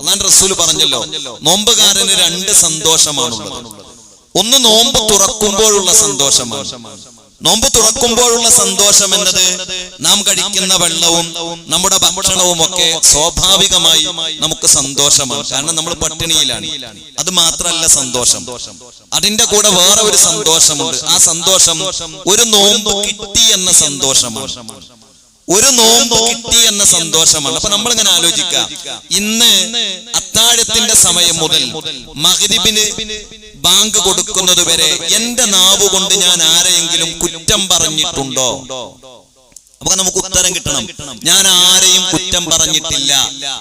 അള്ളാൻ റസൂൽ പറഞ്ഞല്ലോ നോമ്പുകാരന് രണ്ട് സന്തോഷമാണുള്ളത്. ഒന്ന് നോമ്പ് തുറക്കുമ്പോഴുള്ള സന്തോഷമാണ്. നോമ്പ് തുറക്കുമ്പോഴുള്ള സന്തോഷം എന്നത് നാം കഴിക്കുന്ന വെള്ളവും നമ്മുടെ ഭക്ഷണവും ഒക്കെ സ്വാഭാവികമായി നമുക്ക് സന്തോഷമാണ്. കാരണം നമ്മൾ പട്ടിണിയിലാണ്. അത് മാത്രമല്ല സന്തോഷം. അതിന്റെ കൂടെ വേറെ ഒരു സന്തോഷമുണ്ട്. ആ സന്തോഷം. ഒരു നോമ്പ് കിട്ടി എന്ന സന്തോഷമാണ്. ഒരു നോമ്പ് കിട്ടി എന്ന സന്തോഷമാണ്. അപ്പൊ നമ്മൾ ഇങ്ങനെ ആലോചിക്കാം. ഇന്ന് അത്താഴത്തിന്റെ സമയം മുതൽ മകരിബിന് ബാങ്ക് കൊടുക്കുന്നത് വരെ എന്റെ നാവ് കൊണ്ട് ഞാൻ ആരെയെങ്കിലും കുറ്റം പറഞ്ഞിട്ടുണ്ടോ? അപ്പൊ നമുക്ക് ഉത്തരം കിട്ടണം. ഞാൻ ആരെയും കുറ്റം പറഞ്ഞിട്ടില്ല.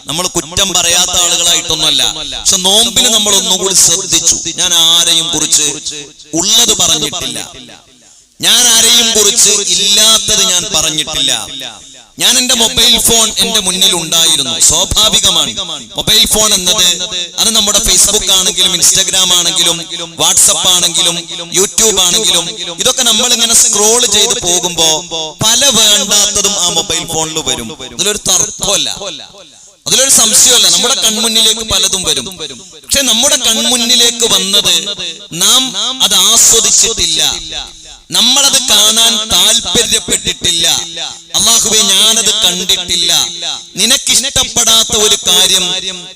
നമ്മൾ കുറ്റം പറയാത്ത ആളുകളായിട്ടൊന്നുമല്ല. പക്ഷെ നോമ്പിന് നമ്മൾ ഒന്നുകൂടി ശ്രദ്ധിച്ചു. ഞാൻ ആരെയും കുറിച്ച് ഉള്ളത് പറഞ്ഞിട്ടില്ല. ഞാൻ ആരെയും കുറിച്ച് ഇല്ലാത്തത് ഞാൻ പറഞ്ഞിട്ടില്ല. ഞാൻ എന്റെ മൊബൈൽ ഫോൺ എന്റെ മുന്നിൽ ഉണ്ടായിരുന്നു സ്വാഭാവികമാണ്. മൊബൈൽ ഫോൺ എന്നത് അത് നമ്മുടെ ഫേസ്ബുക്ക് ആണെങ്കിലും ഇൻസ്റ്റാഗ്രാം ആണെങ്കിലും വാട്സപ്പ് ആണെങ്കിലും യൂട്യൂബ് ആണെങ്കിലും ഇതൊക്കെ നമ്മൾ ഇങ്ങനെ സ്ക്രോൾ ചെയ്ത് പോകുമ്പോ പല വേണ്ടാത്തതും ആ മൊബൈൽ ഫോണിൽ വരും. അതിലൊരു തർക്കമല്ല. അതിലൊരു സംശയമല്ല നമ്മുടെ കൺമുന്നിലേക്ക് പലതും വരും. പക്ഷെ നമ്മുടെ കൺമുന്നിലേക്ക് വന്നത് നാം അത് ആസ്വദിച്ചിട്ടില്ല. നമ്മളത് കാണാൻ താല്പര്യപ്പെട്ടിട്ടില്ല. അള്ളാഹുബെ ഞാനത് കണ്ടിട്ടില്ല. നിനക്കിഷ്ടപ്പെടാത്ത ഒരു കാര്യം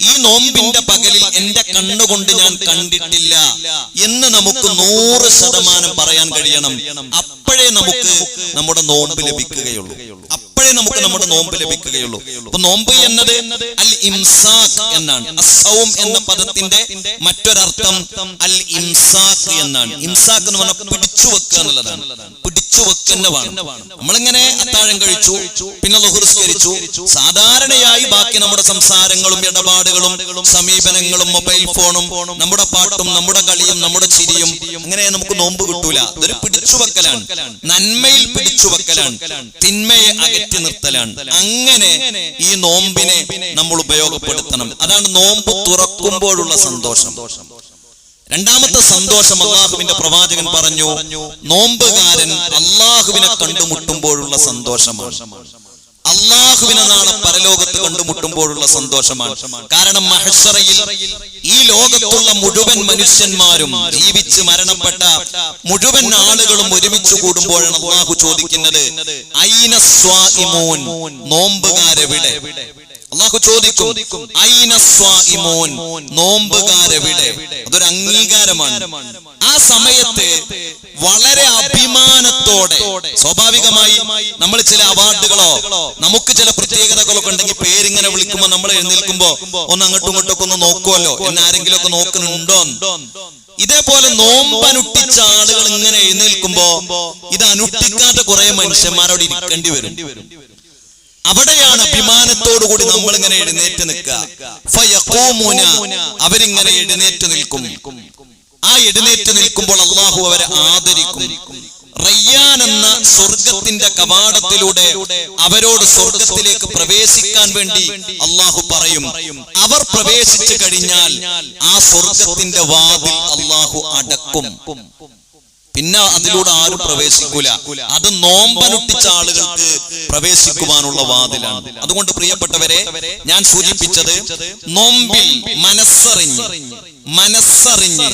ഈ നോമ്പിന്റെ പകലിൽ എന്റെ കണ്ണുകൊണ്ട് ഞാൻ കണ്ടിട്ടില്ല എന്ന് നമുക്ക് നൂറ് ശതമാനം പറയാൻ കഴിയണം. അപ്പോഴേ നമുക്ക് നമ്മുടെ നോമ്പ് ലഭിക്കുകയുള്ളൂ. അപ്പോഴേ നമുക്ക് നമ്മുടെ നോമ്പ് ലഭിക്കുകയുള്ളൂ. അപ്പൊ നോമ്പ് എന്നത് അൽ ഇംസാഖ് എന്നാണ്. അസൗം എന്ന പദത്തിന്റെ മറ്റൊരർത്ഥം അൽ ഇംസാഖ് എന്നാണ്. ഇംസാഖ് എന്ന് പറഞ്ഞാൽ പിടിച്ചു വെക്കുക എന്നുള്ളതാണ്. പിടിച്ചു വെക്കുന്നവാണ് നമ്മളിങ്ങനെ അത്താഴം കഴിച്ചു പിന്നെ ബഹുസ്കരിച്ചു സാധാരണയായി ബാക്കി നമ്മുടെ സംസാരങ്ങളും ഇടപാടുകളും സമീപനങ്ങളും മൊബൈൽ ഫോണും നമ്മുടെ പാട്ടും നമ്മുടെ കളിയും നമ്മുടെ ചിരിയും അങ്ങനെ നമുക്ക് നോമ്പ് കിട്ടൂല. അതൊരു പിടിച്ചുവെക്കലാണ്. നന്മയിൽ പിടിച്ചുവെക്കലാണ്. തിന്മയെ അകറ്റി നിർത്തലാണ്. അങ്ങനെ ഈ നോമ്പിനെ നമ്മൾ ഉപയോഗപ്പെടുത്തണം. അതാണ് നോമ്പ് തുറക്കുമ്പോഴുള്ള സന്തോഷം. രണ്ടാമത്തെ സന്തോഷം അള്ളാഹുവിന്റെ പ്രവാചകൻ പറഞ്ഞു നോമ്പുകാരൻ അള്ളാഹുവിനെ കണ്ടുമുട്ടുമ്പോഴുള്ള സന്തോഷമാണ്. അള്ളാഹുവിനെ നാളെ പരലോകത്ത് കണ്ടുമുട്ടുമ്പോഴുള്ള സന്തോഷമാണ്. കാരണം മഹസറയിൽ ഈ ലോകത്തുള്ള മുഴുവൻ മനുഷ്യന്മാരും ജീവിച്ച് മരണപ്പെട്ട മുഴുവൻ ആളുകളും ഒരുമിച്ച് കൂടുമ്പോഴാണ് അള്ളാഹു ചോദിക്കുന്നത് ഐന സ്വാഇമൂൻ? നോമ്പുകാരെവിടെ അള്ളാഹു ചോദിക്കും ഐന സ്വാഇമൂൻ? നോമ്പുകാരെവിടെ അതൊരു അംഗീകാരമാണ്. ആ സമയത്ത് വളരെ അഭിമാനത്തോടെ സ്വാഭാവികമായി നമ്മൾ ചില അവാർഡുകളോ നമുക്ക് ചില പ്രത്യേകതകളൊക്കെ ഉണ്ടെങ്കിൽ പേരിങ്ങനെ വിളിക്കുമ്പോ നമ്മൾ എഴുന്നേൽക്കുമ്പോ ഒന്ന് അങ്ങോട്ടും ഇങ്ങോട്ടും ഒക്കെ ഒന്ന് നോക്കുമല്ലോ എന്നെ ആരെങ്കിലും ഒക്കെ നോക്കുന്നുണ്ടോ ഇതേപോലെ നോമ്പനുട്ടിച്ച ആളുകൾ ഇങ്ങനെ എഴുന്നേൽക്കുമ്പോ ഇത് അനുഷ്ഠിക്കാത്ത കുറെ മനുഷ്യന്മാരോട് ഇരിക്കേണ്ടി വരും. അവിടെയാണ് അഭിമാനത്തോടു കൂടി നമ്മൾ ഇങ്ങനെ എഴുന്നേറ്റ് നിൽക്കുക. അവരിങ്ങനെ എഴുന്നേറ്റ് നിൽക്കും. ആ എഴുന്നേറ്റ് നിൽക്കുമ്പോൾ അള്ളാഹു അവരെ ആദരിക്കും. റയ്യാൻ എന്ന സ്വർഗത്തിന്റെ കവാടത്തിലൂടെ അവരോട് സ്വർഗത്തിലേക്ക് പ്രവേശിക്കാൻ വേണ്ടി അള്ളാഹു പറയും. അവർ പ്രവേശിച്ചു കഴിഞ്ഞാൽ ആ സ്വർഗത്തിന്റെ വാതിൽ അള്ളാഹു അടക്കും. പിന്നെ അതിലൂടെ ആരും പ്രവേശിക്കൂല. അത് നോമ്പനുട്ടിച്ച ആളുകൾക്ക് പ്രവേശിക്കുവാനുള്ള വാതിലാണ്. അതുകൊണ്ട് പ്രിയപ്പെട്ടവരെ ഞാൻ സൂചിപ്പിച്ചത് നോമ്പിൽ മനസ്സറിഞ്ഞ് മനസ്സറിഞ്ഞ്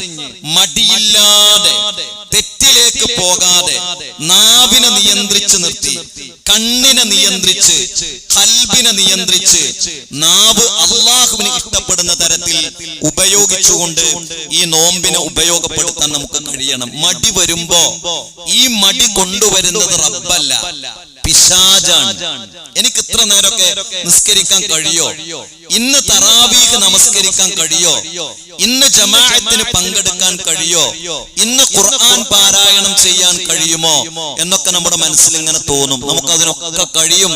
മടിയില്ലാതെ തെറ്റിലേക്ക് പോകാതെ നാവിനെ നിയന്ത്രിച്ച് നിർത്തി കണ്ണിനെ നിയന്ത്രിച്ച് കൽബിനെ നിയന്ത്രിച്ച് നാവ് അള്ളാഹുവിന് ഇഷ്ടപ്പെടുന്ന തരത്തിൽ ഉപയോഗിച്ചുകൊണ്ട് ഈ നോമ്പിനെ ഉപയോഗപ്പെടുത്താൻ നമുക്ക് കഴിയണം. മടി വരുമ്പോ ഈ മടി കൊണ്ടുവരുന്നത് റബ്ബല്ല. പിശാജാണ്. എനിക്ക് ഇത്ര നേരമൊക്കെ നിസ്കരിക്കാൻ കഴിയോ? ഇന്ന് തറാവീഹ് നമസ്കരിക്കാൻ കഴിയോ? ഇന്ന് ജമാഅത്തിന് പങ്കെടുക്കാൻ കഴിയോ? ഇന്ന് ഖുർആൻ പാരായണം ചെയ്യാൻ കഴിയുമോ? എന്നൊക്കെ നമ്മുടെ മനസ്സിൽ ഇങ്ങനെ തോന്നും. നമുക്ക് അതിനൊക്കെ കഴിയും.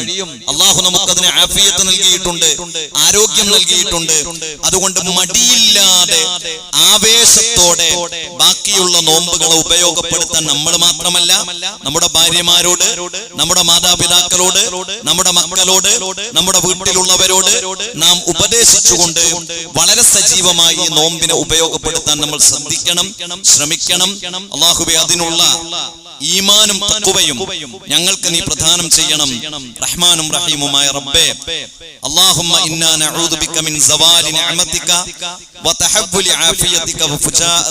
അള്ളാഹു നമുക്ക് അതിന് ആഫിയത്ത് നൽകിയിട്ടുണ്ട്. ആരോഗ്യം നൽകിയിട്ടുണ്ട്. അതുകൊണ്ട് മടിയില്ലാതെ ആവേശത്തോടെ ബാക്കിയുള്ള നോമ്പുകളെ ഉപയോഗപ്പെടുത്താൻ നമ്മൾ മാത്രമല്ല നമ്മുടെ ഭാര്യമാരോട് നമ്മുടെ മാതാപിതാക്കളോട് നമ്മുടെ മക്കളോട് നമ്മുടെ വീട്ടിലുള്ളവരോട് നാം ഉപദേശിച്ചുകൊണ്ട് വളരെ സജീവമായി നോമ്പ് നോമ്പിനെ ഉപയോഗപ്പെടുത്താൻ നമ്മൾ ശ്രദ്ധിക്കണം ശ്രമിക്കണം അള്ളാഹുബെ അതിനുള്ള ഈമാനും തക്കുവയും ഞങ്ങൾക്ക് നീ പ്രദാനം ചെയ്യണം റഹ്മാനും റഹീമുമായ റബ്ബേ اللهم إنا نعوذ بك من زوال نعمتك وتحول عافيتك وفجاءة